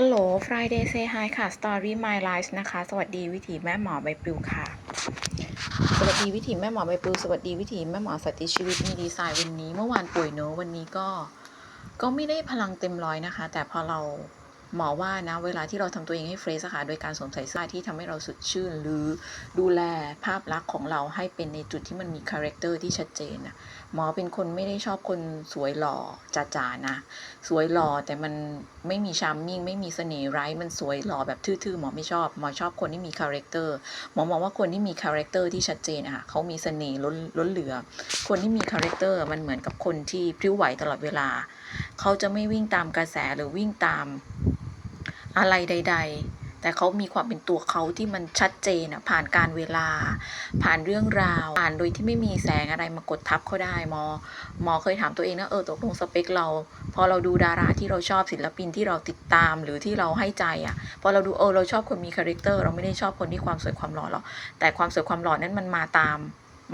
ฮัลโหล Friday say hi ค่ะ Story My Life นะคะ สวัสดีวิถีแม่หมอใบปลิวค่ะ สวัสดีวิถีแม่หมอใบปลิว สวัสดีวิถีแม่หมอสติชีวิตมีดีไซน์วันนี้ เมื่อวานป่วยเนอะวันนี้ก็ ก็ไม่ได้พลังเต็มร้อยนะคะ แต่พอเรา หมอว่านะเวลาที่เราทำตัวเองให้เฟรชค่ะโดยการสวมใส่เสื้อที่ทำให้เราสดชื่น หรือดูแลภาพลักษณ์ของเราให้เป็นในจุดที่มันมีคาแรคเตอร์ที่ชัดเจนนะหมอเป็นคนไม่ได้ชอบคนสวยหล่อจ๋าๆนะ สวยหล่อแต่มันไม่มีชาร์มมิ่งไม่มีเสน่ห์ไร้มันสวยหล่อแบบทื่อๆหมอไม่ชอบหมอชอบคนที่มีคาแรคเตอร์หมอมองว่าคนที่มีคาแรคเตอร์ที่ชัดเจนอะค่ะเขามีเสน่ห์ล้นล้นเหลือ คนที่มีคาแรคเตอร์มันเหมือนกับคนที่พริ้วไหวตลอดเวลาเขาจะไม่วิ่งตามกระแสหรือวิ่งตาม อะไรใด ๆ แต่เขามีความเป็นตัวเขาที่มันชัดเจนอะผ่านการเวลา ผ่านเรื่องราว ผ่านโดยที่ไม่มีแสงอะไรมากดทับเขาได้หมอหมอเคยถามตัวเองนะเออตกลงสเปคเรา พอเราดูดาราที่เราชอบศิลปินที่เราติดตามหรือที่เราให้ใจอะ่ะพอเราดูเออเราชอบคนมีคาแรคเตอร์เราไม่ได้ชอบคนที่ความสวยความหล่อหรอกแต่ความสวยความหล่อนั้นมันมาตาม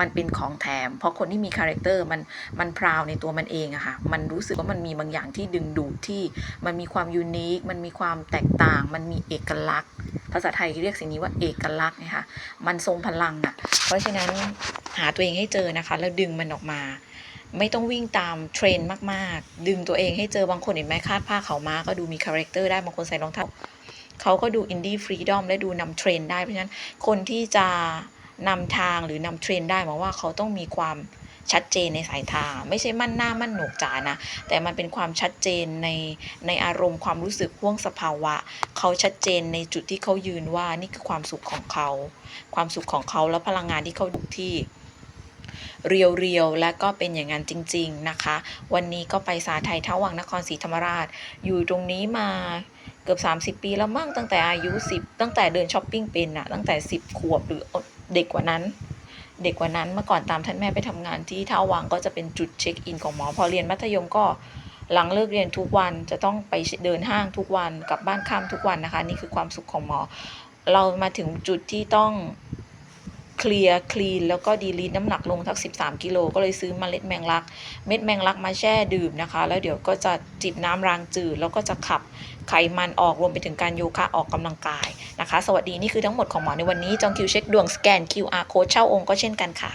มันเป็นของแถม เพราะคนที่มีคาแรคเตอร์มันมันพราวในตัวมันเองอะค่ะมันรู้สึกว่ามันมีบางอย่างที่ดึงดูดที่มันมีความยูนิคมันมีความแตกต่าง มันมีเอกลักษณ์ ภาษาไทยเรียกสิ่งนี้ว่าเอกลักษณ์นะคะมันทรงพลังอะเพราะฉะนั้นหาตัวเองให้เจอนะคะ แล้วดึงมันออกมาไม่ต้องวิ่งตามเทรนมาก ๆ ดึงตัวเองให้เจอบางคนเห็นไหมคาดผ้าเขามาก็ดูมีคาแรคเตอร์ได้บางคนใส่รองเท้าเขาก็ดูอินดี้ฟรีดอมและดูนำเทรนได้ เพราะฉะนั้นคนที่จะ นำทางหรือนำเทรนได้หมายว่าเขาต้องมีความชัดเจนในสายตาไม่ใช่มั่นหน้ามั่นหนกจ๋านะ แต่มันเป็นความชัดเจนในในอารมณ์ความรู้สึกห่วงสภาวะ เขาชัดเจนในจุดที่เขายืนว่านี่คือความสุขของเขา ความสุขของเขาแล้วพลังงานที่เขาดูที่เรียวๆ และก็เป็นอย่างนั้นจริง ๆนะคะ วันนี้ก็ไปสาไทยเท้าวังนครศรีธรรมราช อยู่ตรงนี้มาเกือบ 30 ปีแล้วมั่งตั้งแต่อายุ 10 ตั้งแต่เดินช้อปปิ้งเป็นอะตั้งแต่ 10 ขวบหรือ เด็กกว่านั้น เด็กกว่านั้นเมื่อก่อนตามท่านแม่ไปทำงานที่ท่าวังก็จะเป็นจุดเช็คอินของหมอพอเรียนมัธยมก็หลังเลิกเรียนทุกวันจะต้องไปเดินห้างทุกวันกลับบ้านข้ามทุกวันนะคะ นี่คือความสุขของหมอ เรามาถึงจุดที่ต้อง เคลียร์คลีนแล้วก็ดีลีทน้ำหนักลงทัก 13 กิโลก็เลยซื้อมเมล็ดแมงลัก เม็ดแมงลักมาแช่ดื่มนะคะ แล้วเดี๋ยวก็จะจิบน้ำรางจืดแล้วก็จะขับไขมันออกรวมไปถึงการโยคะออกกำลังกายนะคะ สวัสดีนี่คือทั้งหมดของหมอในวันนี้จองคิวเช็คดวงสแกน QR code เช่าองค์ก็เช่นกันค่ะ